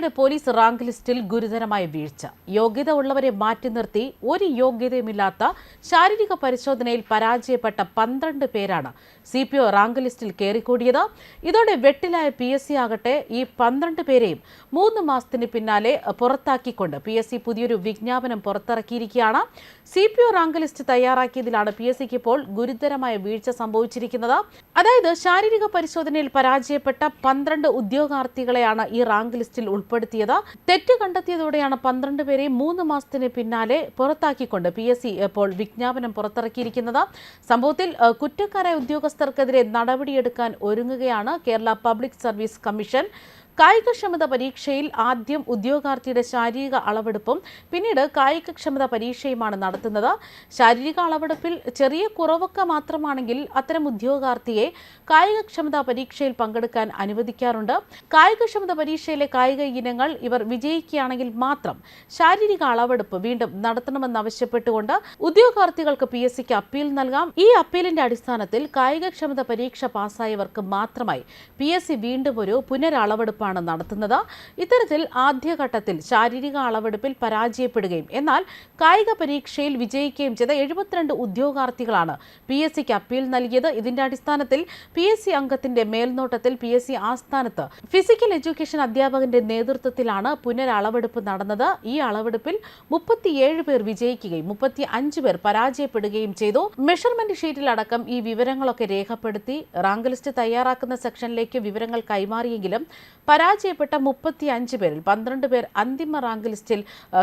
സിയുടെ police rank ലിസ്റ്റിൽ ഗുരുതരമായ വീഴ്ച. യോഗ്യത ഉള്ളവരെ മാറ്റി നിർത്തി ഒരു യോഗ്യതയുമില്ലാത്ത ശാരീരിക പരിശോധനയിൽ പരാജയപ്പെട്ട പന്ത്രണ്ട് പേരാണ് സി പി ഒ റാങ്ക് ലിസ്റ്റിൽ കയറിക്കൂടിയത്. ഇതോടെ വെട്ടിലായ പി എസ് സി ആകട്ടെ ഈ പന്ത്രണ്ട് പേരെയും മൂന്ന് മാസത്തിന് പിന്നാലെ പുറത്താക്കിക്കൊണ്ട് പി എസ് സി പുതിയൊരു വിജ്ഞാപനം പുറത്തിറക്കിയിരിക്കുകയാണ്. C P O rank list തയ്യാറാക്കിയതിലാണ് P S സിക്ക് ഇപ്പോൾ ഗുരുതരമായ വീഴ്ച സംഭവിച്ചിരിക്കുന്നത്. അതായത് ശാരീരിക പരിശോധനയിൽ പരാജയപ്പെട്ട പന്ത്രണ്ട് ഉദ്യോഗാർത്ഥികളെയാണ് ഈ റാങ്ക് ലിസ്റ്റിൽ ഉൾപ്പെടുത്തിയത്. തെറ്റ് കണ്ടെത്തിയതോടെയാണ് പന്ത്രണ്ട് പേരെ മൂന്ന് മാസത്തിന് പിന്നാലെ പുറത്താക്കിക്കൊണ്ട് പി എസ് സി ഇപ്പോൾ വിജ്ഞാപനം പുറത്തിറക്കിയിരിക്കുന്നത്. സംഭവത്തിൽ കുറ്റക്കാരായ ഉദ്യോഗസ്ഥർക്കെതിരെ നടപടിയെടുക്കാൻ ഒരുങ്ങുകയാണ് കേരള പബ്ലിക് സർവീസ് കമ്മീഷൻ. കായികക്ഷമത പരീക്ഷയിൽ ആദ്യം ഉദ്യോഗാർത്ഥിയുടെ ശാരീരിക അളവെടുപ്പും പിന്നീട് കായികക്ഷമത പരീക്ഷയുമാണ് നടത്തുന്നത്. ശാരീരിക അളവെടുപ്പിൽ ചെറിയ കുറവൊക്കെ മാത്രമാണെങ്കിൽ അത്തരം ഉദ്യോഗാർത്ഥിയെ കായികക്ഷമത പരീക്ഷയിൽ പങ്കെടുക്കാൻ അനുവദിക്കാറുണ്ട്. കായികക്ഷമത പരീക്ഷയിലെ കായിക ഇനങ്ങൾ ഇവർ വിജയിക്കുകയാണെങ്കിൽ മാത്രം ശാരീരിക അളവെടുപ്പ് വീണ്ടും നടത്തണമെന്നാവശ്യപ്പെട്ടുകൊണ്ട് ഉദ്യോഗാർത്ഥികൾക്ക് പി എസ് സിക്ക് അപ്പീൽ നൽകാം. ഈ അപ്പീലിന്റെ അടിസ്ഥാനത്തിൽ കായികക്ഷമത പരീക്ഷ പാസ്സായവർക്ക് മാത്രമായി പി എസ് സി വീണ്ടും ഒരു പുനരളവെടുപ്പാണ് നടത്തുന്നത്. ഇത്തരത്തിൽ ആദ്യഘട്ടത്തിൽ ശാരീരിക അളവെടുപ്പിൽ പരാജയപ്പെടുകയും എന്നാൽ കായിക പരീക്ഷയിൽ വിജയിക്കുകയും ചെയ്ത എഴുപത്തിരണ്ട് ഉദ്യോഗാർത്ഥികളാണ് പി എസ് സിക്ക് അപ്പീൽ നൽകിയത്. ഇതിന്റെ അടിസ്ഥാനത്തിൽ പി എസ് സി അംഗത്തിന്റെ മേൽനോട്ടത്തിൽ പി എസ് സി ആസ്ഥാനത്ത് ഫിസിക്കൽ എഡ്യൂക്കേഷൻ അധ്യാപകന്റെ നേതൃത്വത്തിലാണ് പുനരളവെടുപ്പ് നടന്നത്. ഈ അളവെടുപ്പിൽ മുപ്പത്തിയേഴ് പേർ വിജയിക്കുകയും മുപ്പത്തി അഞ്ച് പേർ പരാജയപ്പെടുകയും ചെയ്തു. മെഷർമെന്റ് ഷീറ്റിലടക്കം ഈ വിവരങ്ങളൊക്കെ രേഖപ്പെടുത്തി. റാങ്ക് ലിസ്റ്റ് തയ്യാറാക്കുന്ന സെക്ഷനിലേക്ക് വിവരങ്ങൾ കൈമാറിയെങ്കിലും പരാജയപ്പെട്ട മുപ്പത്തി അഞ്ച് പേരിൽ പന്ത്രണ്ട് പേർ അന്തിമ റാങ്ക് ലിസ്റ്റിൽ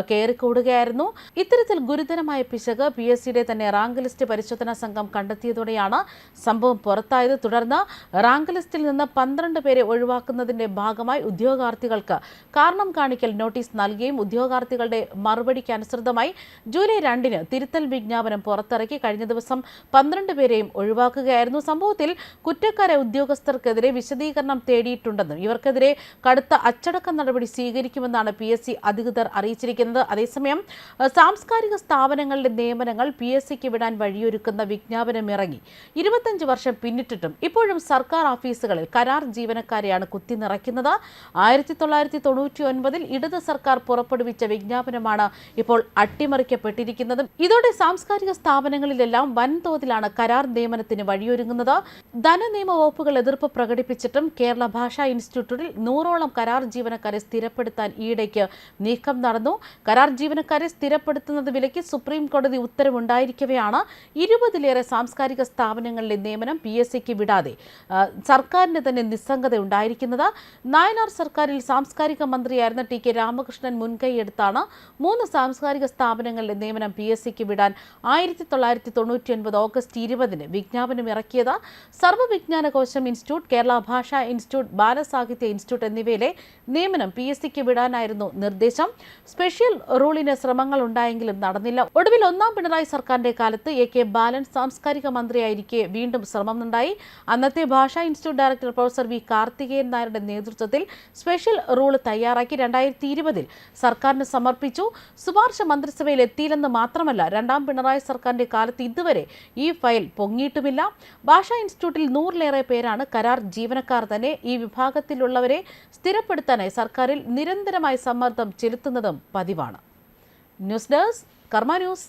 കയറിക്കൂടുകയായിരുന്നു. ഇത്തരത്തിൽ ഗുരുതരമായ പിശക് പി എസ് സിയുടെ തന്നെ റാങ്ക് ലിസ്റ്റ് പരിശോധനാ സംഘം കണ്ടെത്തിയതോടെയാണ് സംഭവം പുറത്തായത്. തുടർന്ന് റാങ്ക് ലിസ്റ്റിൽ നിന്ന് പന്ത്രണ്ട് പേരെ ഒഴിവാക്കുന്നതിന്റെ ഭാഗമായി ഉദ്യോഗാർത്ഥികൾക്ക് കാരണം കാണിക്കൽ നോട്ടീസ് നൽകുകയും ഉദ്യോഗാർത്ഥികളുടെ മറുപടിക്ക് അനുസൃതമായി ജൂലൈ രണ്ടിന് തിരുത്തൽ വിജ്ഞാപനം പുറത്തിറക്കി കഴിഞ്ഞ ദിവസം പന്ത്രണ്ട് പേരെയും ഒഴിവാക്കുകയായിരുന്നു. സംഭവത്തിൽ കുറ്റക്കാരെ ഉദ്യോഗസ്ഥർക്കെതിരെ വിശദീകരണം തേടിയിട്ടുണ്ടെന്നും ഇവർക്കെതിരെ കടുത്ത അച്ചടക്ക നടപടി സ്വീകരിക്കുമെന്നാണ് പി എസ് സി അധികൃതർ അറിയിച്ചിരിക്കുന്നത്. അതേസമയം സാംസ്കാരിക സ്ഥാപനങ്ങളുടെ നിയമനങ്ങൾ പി എസ് സിക്ക് വിടാൻ വഴിയൊരുക്കുന്ന വിജ്ഞാപനം ഇറങ്ങി ഇരുപത്തഞ്ച് വർഷം പിന്നിട്ടിട്ടും ഇപ്പോഴും സർക്കാർ ഓഫീസുകളിൽ കരാർ ജീവനക്കാരെയാണ് കുത്തി നിറയ്ക്കുന്നത്. ആയിരത്തി തൊള്ളായിരത്തി തൊണ്ണൂറ്റി ഒൻപതിൽ ഇടത് സർക്കാർ പുറപ്പെടുവിച്ച വിജ്ഞാപനമാണ് ഇപ്പോൾ അട്ടിമറിക്കപ്പെട്ടിരിക്കുന്നതും. ഇതോടെ സാംസ്കാരിക സ്ഥാപനങ്ങളിലെല്ലാം വൻതോതിലാണ് കരാർ നിയമനത്തിന് വഴിയൊരുങ്ങുന്നത്. ധനനിയമ വകുപ്പുകൾ എതിർപ്പ് പ്രകടിപ്പിച്ചിട്ടും കേരള ഭാഷാ ഇൻസ്റ്റിറ്റ്യൂട്ടിൽ നൂറോളം കരാർ ജീവനക്കാരെ സ്ഥിരപ്പെടുത്താൻ ഈയിടയ്ക്ക് നീക്കം നടന്നു. കരാർ ജീവനക്കാരെ സ്ഥിരപ്പെടുത്തുന്നത് വിലയ്ക്ക് സുപ്രീം കോടതി ഉത്തരവുണ്ടായിരിക്കവെയാണ്. ഇരുപതിലേറെ സാംസ്കാരിക സ്ഥാപനങ്ങളിലെ നിയമനം പി എസ് സിക്ക് വിടാതെ സർക്കാരിന് തന്നെ നിസ്സംഗത ഉണ്ടായിരിക്കുന്നത്. നായനാർ സർക്കാരിൽ സാംസ്കാരിക മന്ത്രിയായിരുന്ന ടി കെ രാമകൃഷ്ണൻ മുൻകൈയെടുത്താണ് മൂന്ന് സാംസ്കാരിക സ്ഥാപനങ്ങളിലെ നിയമനം പി എസ് സിക്ക് വിടാൻ ആയിരത്തി തൊള്ളായിരത്തി തൊണ്ണൂറ്റി ഒൻപത് ഓഗസ്റ്റ് ഇരുപതിന് വിജ്ഞാപനം ഇറക്കിയത്. സർവവിജ്ഞാന കോശം ഇൻസ്റ്റിറ്റ്യൂട്ട് കേരള ഭാഷാ ഇൻസ്റ്റിറ്റ്യൂട്ട് ബാലസാഹിത്യ ഇൻസ്റ്റിറ്റ്യൂട്ട് എന്നിവയിലെ നിയമനം പി എസ് സിക്ക് വിടാനായിരുന്നു നിർദ്ദേശം. സ്പെഷ്യൽ റൂളിന് ശ്രമങ്ങൾ ഉണ്ടായെങ്കിലും നടന്നില്ല. ഒടുവിൽ ഒന്നാം പിണറായി സർക്കാരിന്റെ കാലത്ത് എ കെ ബാലൻ സാംസ്കാരിക മന്ത്രിയായിരിക്കെ വീണ്ടും ശ്രമമുണ്ടായി. അന്നത്തെ ഭാഷാ institute director professor V Karthikeyan നായരുടെ നേതൃത്വത്തിൽ സ്പെഷ്യൽ റൂൾ തയ്യാറാക്കി രണ്ടായിരത്തി ഇരുപതിൽ സർക്കാരിന് സമർപ്പിച്ചു. ശുപാർശ മന്ത്രിസഭയിൽ എത്തിയില്ലെന്ന് മാത്രമല്ല രണ്ടാം പിണറായി സർക്കാരിന്റെ കാലത്ത് ഇതുവരെ ഈ ഫയൽ പൊങ്ങിയിട്ടുമില്ല. ഭാഷാ ഇൻസ്റ്റിറ്റ്യൂട്ടിൽ നൂറിലേറെ പേരാണ് കരാർ ജീവനക്കാർ തന്നെ. ഈ വിഭാഗത്തിലുള്ളവരെ സ്ഥിരപ്പെടുത്താനായി സർക്കാരിൽ നിരന്തരമായി സമ്മർദ്ദം ചെലുത്തുന്നതും പതിവാണ്. News desk Karma news.